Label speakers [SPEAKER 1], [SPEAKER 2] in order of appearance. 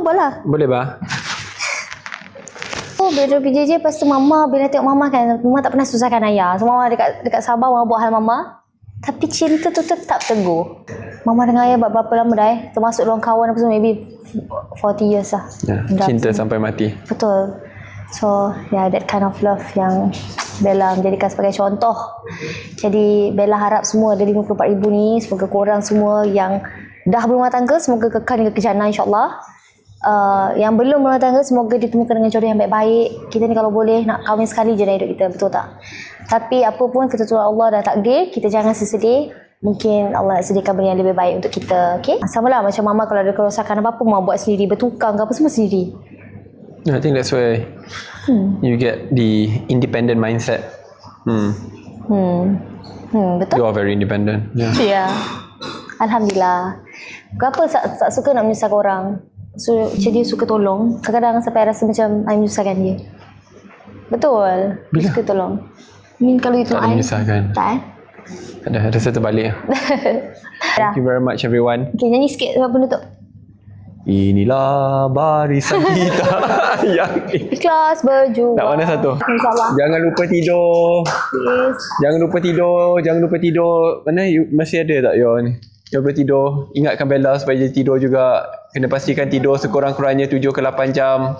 [SPEAKER 1] berbual lah.
[SPEAKER 2] Boleh bah?
[SPEAKER 1] Oh, bila duduk PJJ, lepas tu mama, bila tengok mama kan, mama tak pernah susahkan ayah. So, mama dekat, dekat Sabah, mama buat hal mama. Tapi cinta tu tetap teguh. Mama dengan ayah buat berapa lama dah eh? Termasuk orang kawan apa semua, maybe 40 years lah.
[SPEAKER 2] Ya,
[SPEAKER 1] Dah
[SPEAKER 2] cinta sampai mati.
[SPEAKER 1] Betul. So, yeah, that kind of love yang Bella menjadikan sebagai contoh. Jadi, Bella harap semua ada 54,000 ni, semoga korang semua yang dah berumah tangga, semoga kekal hingga ke jannah insyaAllah. Uh, yang belum berumah tangga, semoga ditemukan dengan jodoh yang baik-baik. Kita ni kalau boleh nak kahwin sekali je dalam hidup kita, betul tak? Tapi apa pun ketentuan Allah dah takdir, kita jangan sesedih. Mungkin Allah nak sediakan benda yang lebih baik untuk kita, okay? Sama lah macam mama kalau ada kerosakan apa-apa, mama buat sendiri, bertukang ke apa, semua sendiri.
[SPEAKER 2] I think that's where you get the independent mindset. Hmm.
[SPEAKER 1] Hmm. Hmm, betul?
[SPEAKER 2] You are very independent. Yeah.
[SPEAKER 1] Ya. Alhamdulillah. Kenapa tak, tak suka nak menyusahkan orang? So, macam dia suka tolong. Kadang-kadang sampai rasa macam I menyusahkan dia. Betul. Dia
[SPEAKER 2] Bila?
[SPEAKER 1] suka tolong. Mean kalau itu
[SPEAKER 2] Tak
[SPEAKER 1] I.
[SPEAKER 2] menyusahkan.
[SPEAKER 1] Tak eh?
[SPEAKER 2] Ada rasa terbalik. Thank you very much everyone.
[SPEAKER 1] Okay, nyanyi sikit sebab penutup.
[SPEAKER 2] Inilah barisan kita yang
[SPEAKER 1] Ikhlas berjuang.
[SPEAKER 2] Nak mana satu?
[SPEAKER 1] InsyaAllah.
[SPEAKER 2] Jangan lupa tidur.
[SPEAKER 1] Please.
[SPEAKER 2] Jangan lupa tidur. Jangan lupa tidur. Mana you, masih ada tak your ni? Lupa tidur. Ingatkan Bella supaya dia tidur juga. Kena pastikan tidur sekurang-kurangnya 7 ke 8 jam.